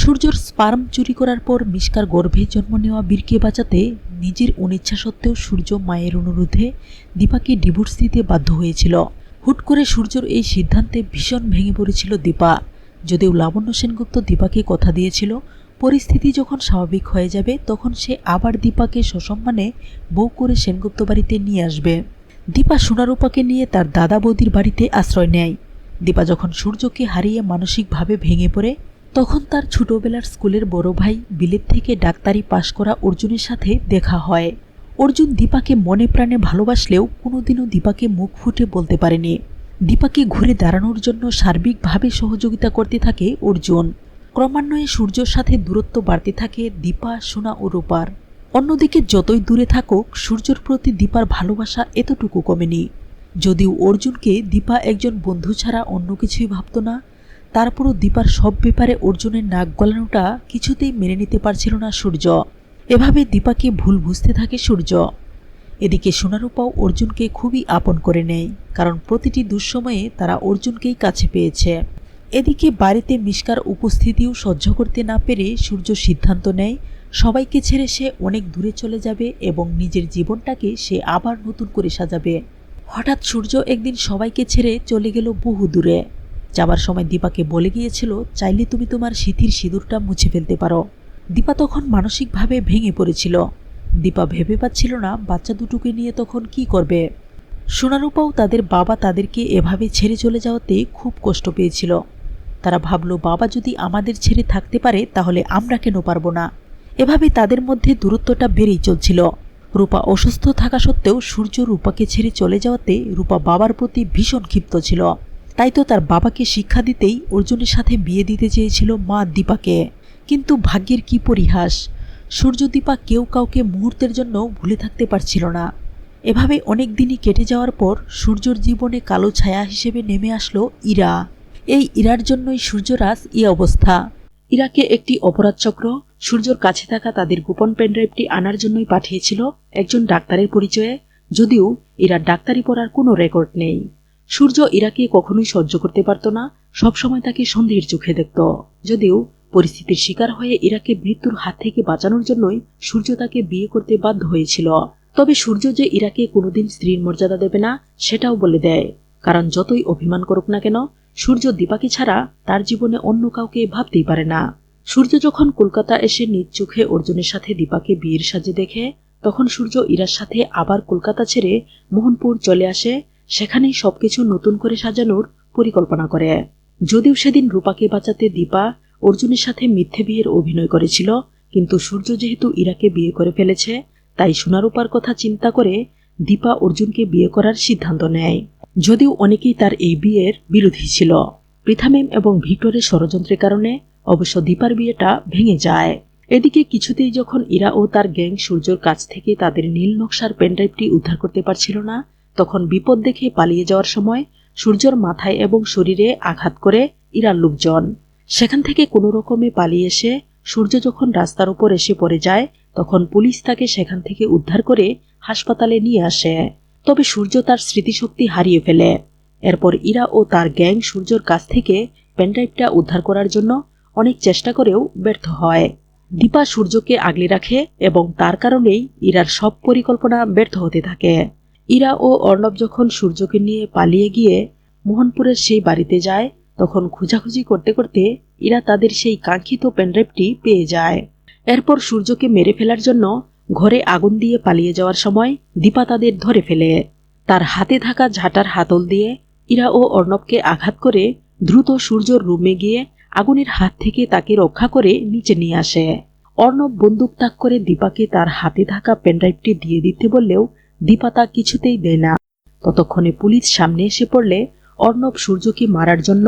সূর্যর স্পার্ম চুরি করার পর মিষ্কার গর্ভে জন্ম নেওয়া বীরকে বাঁচাতে নিজের অনিচ্ছা সত্ত্বেও সূর্য মায়ের অনুরোধে দীপাকে ডিভোর্স দিতে বাধ্য হয়েছিল। হুট করে সূর্যর এই সিদ্ধান্তে ভীষণ ভেঙে পড়েছিল দীপা। যদিও লাবণ্য সেনগুপ্ত দীপাকে কথা দিয়েছিল, পরিস্থিতি যখন স্বাভাবিক হয়ে যাবে তখন সে আবার দীপাকে সসম্মানে বউ করে সেনগুপ্ত বাড়িতে নিয়ে আসবে। দীপা সোনারূপাকে নিয়ে তার দাদা বৌদির বাড়িতে আশ্রয় নেয়। দীপা যখন সূর্যকে হারিয়ে মানসিকভাবে ভেঙে পড়ে তখন তার ছোটবেলার স্কুলের বড় ভাই বিলেত থেকে ডাক্তারি পাশ করা অর্জুনের সাথে দেখা হয়। অর্জুন দীপাকে মনে প্রাণে ভালোবাসলেও কোনোদিনও দীপাকে মুখ ফুটে বলতে পারেনি। দীপাকে ঘুরে দাঁড়ানোর জন্য সার্বিকভাবে সহযোগিতা করতে থাকে অর্জুন। ক্রমান্বয়ে সূর্যর সাথে দূরত্ব বাড়তে থাকে দীপা, সোনা ও রূপার। অন্যদিকে যতই দূরে থাকুক, সূর্যর প্রতি দীপার ভালোবাসা এতটুকু কমেনি। যদিও অর্জুনকে দীপা একজন বন্ধু ছাড়া অন্য কিছুই ভাবত না তারপরও দীপার সব ব্যাপারে অর্জুনের নাক গলানোটা কিছুতেই মেনে নিতে পারছিল না সূর্য। এভাবে দীপাকে ভুল বুঝতে থাকে সূর্য। এদিকে সোনারূপাও অর্জুনকে খুবই আপন করে নেয়, কারণ প্রতিটি দুঃসময়ে তারা অর্জুনকেই কাছে পেয়েছে। এদিকে বাড়িতে মিষ্কার উপস্থিতিও সহ্য করতে না পেরে সূর্য সিদ্ধান্ত নেয়, সবাইকে ছেড়ে সে অনেক দূরে চলে যাবে এবং নিজের জীবনটাকে সে আবার নতুন করে সাজাবে। হঠাৎ সূর্য একদিন সবাইকে ছেড়ে চলে গেল বহু দূরে। যাবার সময় দীপাকে বলে গিয়েছিল, চাইলে তুমি তোমার সিথির সিঁদুরটা মুছে ফেলতে পারো। দীপা তখন মানসিকভাবে ভেঙে পড়েছিল। দীপা ভেবে পাচ্ছিল না, বাচ্চা দুটোকে নিয়ে তখন কি করবে। সোনারূপাও তাদের বাবা তাদেরকে এভাবে ছেড়ে চলে যাওয়াতে খুব কষ্ট পেয়েছিল। তারা ভাবলো, বাবা যদি আমাদের ছেড়ে থাকতে পারে, তাহলে আমরা কেন পারব না? এভাবে তাদের মধ্যে দূরত্বটা বেড়েই চলছিল। রূপা অসুস্থ থাকা সত্ত্বেও সূর্য রূপাকে ছেড়ে চলে যাওয়াতে রূপা বাবার প্রতি ভীষণ ক্ষিপ্ত ছিল। তাই তো তার বাবাকে শিক্ষা দিতেই অর্জুনের সাথে বিয়ে দিতে চেয়েছিল মা দীপাকে। কিন্তু ভাগ্যের কি পরিহাস? সূর্য দীপা কেউ কাউকে মুহূর্তের জন্য ভুলে থাকতে পারছিল না। এভাবে অনেক দিনই কেটে যাওয়ার পর সূর্যর জীবনে কালো ছায়া হিসেবে নেমে আসলো ইরা। এই ইরার জন্যই সূর্যরাজ এই অবস্থা। ইরাকে একটি অপরাধ চক্র, সূর্যর কাছে থাকা তাদের গোপন পেনড্রাইভটি আনার জন্যই পাঠিয়েছিল একজন ডাক্তারের পরিচয়ে, যদিও ইরার ডাক্তারি পড়ার কোনো রেকর্ড নেই। সূর্য ইরাকে কখনোই সহ্য করতে পারত না, সবসময় তাকে সন্দেহের চোখে দেখত। যদিও পরিস্থিতির শিকার হয়ে ইরাকে মৃত্যুর হাত থেকে বাঁচানোর জন্যই সূর্য তাকে বিয়ে করতে বাধ্য হয়েছিল। তবে সূর্য যে ইরাকে কোনোদিন স্ত্রীর মর্যাদা দেবে না, সেটাও বলে দেয়। কারণ যতই অভিমান করুক না কেন, সূর্য দীপাকে ছাড়া তার জীবনে অন্য কাউকে ভাবতেই পারে না। সূর্য যখন কলকাতা এসে নিজ চোখে অর্জুনের সাথে দীপাকে বিয়ের সাজে দেখে, তখন সূর্য ইরার সাথে আবার কলকাতা ছেড়ে মোহনপুর চলে আসে সেখানেই সবকিছু নতুন করে সাজানোর পরিকল্পনা করে। যদিও সেদিন রূপাকে বাঁচাতে দীপা অর্জুনের সাথে মিথ্যে বিয়ের অভিনয় করেছিল, কিন্তু সূর্য যেহেতু ইরাকে বিয়ে করে ফেলেছে, তাই সোনারূপার কথা চিন্তা করে দীপা অর্জুনকে বিয়ে করার সিদ্ধান্ত নেয়। যদিও অনেকেই তার এই বিয়ের বিরোধী ছিল। পৃথামেম এবং ভিক্টরের ষড়যন্ত্রের কারণে অবশ্য দীপার বিয়েটা ভেঙে যায়। এদিকে কিছুতেই যখন ইরা ও তার গ্যাং সূর্যর কাছ থেকে তাদের নীল নকশার পেনড্রাইভটি উদ্ধার করতে পারছিল না তখন বিপদ দেখে পালিয়ে যাওয়ার সময় সূর্যর মাথায় এবং শরীরে আঘাত করে ইরার লোকজন। সেখান থেকে কোনো রকমে পালিয়ে এসে সূর্য যখন রাস্তার উপর এসে পড়ে যায়, তখন পুলিশ তাকে সেখান থেকে উদ্ধার করে হাসপাতালে নিয়ে আসে। তবে সূর্য তার স্মৃতিশক্তি হারিয়ে ফেলে। এরপর ইরা ও তার গ্যাং সূর্যর কাছ থেকে পেনড্রাইভটা উদ্ধার করার জন্য অনেক চেষ্টা করেও ব্যর্থ হয়। দীপা সূর্যকে আগলে রাখে এবং তার কারণেই ইরার সব পরিকল্পনা ব্যর্থ হতে থাকে। ইরা ও অর্ণব যখন সূর্যকে নিয়ে পালিয়ে গিয়ে মোহনপুরের সেই বাড়িতে যায়, তখন খোঁজাখুঁজি করতে করতে ইরা তাদের সেই কাঙ্ক্ষিত পেনড্রাইভটি পেয়ে যায়। এরপর সূর্যকে মেরে ফেলার জন্য ঘরে আগুন দিয়ে পালিয়ে যাওয়ার সময় দীপা তাদের ধরে ফেলে। তার হাতে থাকা ঝাঁটার হাতল দিয়ে ইরা ও অর্ণবকে আঘাত করে দ্রুত সূর্যর রুমে গিয়ে আগুনের হাত থেকে তাকে রক্ষা করে নিচে নিয়ে আসে। অর্ণব বন্দুক তাক করে দীপাকে তার হাতে থাকা পেনড্রাইভটি দিয়ে দিতে বললেও দীপা তা কিছুতেই দেয় না। ততক্ষণে পুলিশ সামনে এসে পড়লে অর্ণব সূর্যকে মারার জন্য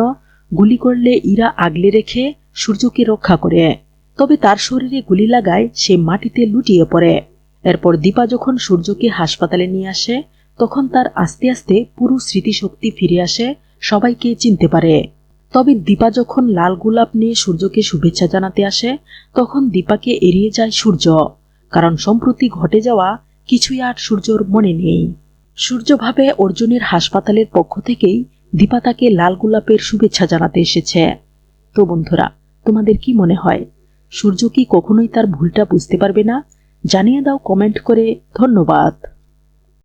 গুলি করলে ইরা আগলে রেখে সূর্যকে রক্ষা করে। তবে তার শরীরে গুলি লাগায় সে মাটিতে লুটিয়ে পড়ে। এরপর দীপা যখন সূর্যকে হাসপাতালে নিয়ে আসে, তখন তার আস্তে আস্তে পুরো স্মৃতিশক্তি ফিরে আসে, সবাইকে চিনতে পারে। তবে দীপা যখন লাল গোলাপ নিয়ে সূর্যকে শুভেচ্ছা জানাতে আসে, তখন দীপাকে এড়িয়ে যায় সূর্য। কারণ সম্প্রতি ঘটে যাওয়া কিছুই আর সূর্যর মনে নেই। সূর্য ভাবে অর্জুনের হাসপাতালের পক্ষ থেকেই দীপা তাকে লাল গোলাপের শুভেচ্ছা জানাতে এসেছে। তো বন্ধুরা, তোমাদের কি মনে হয়? সূর্য কি কখনোই তার ভুলটা বুঝতে পারবে না? জানিয়ে দাও কমেন্ট করে। ধন্যবাদ।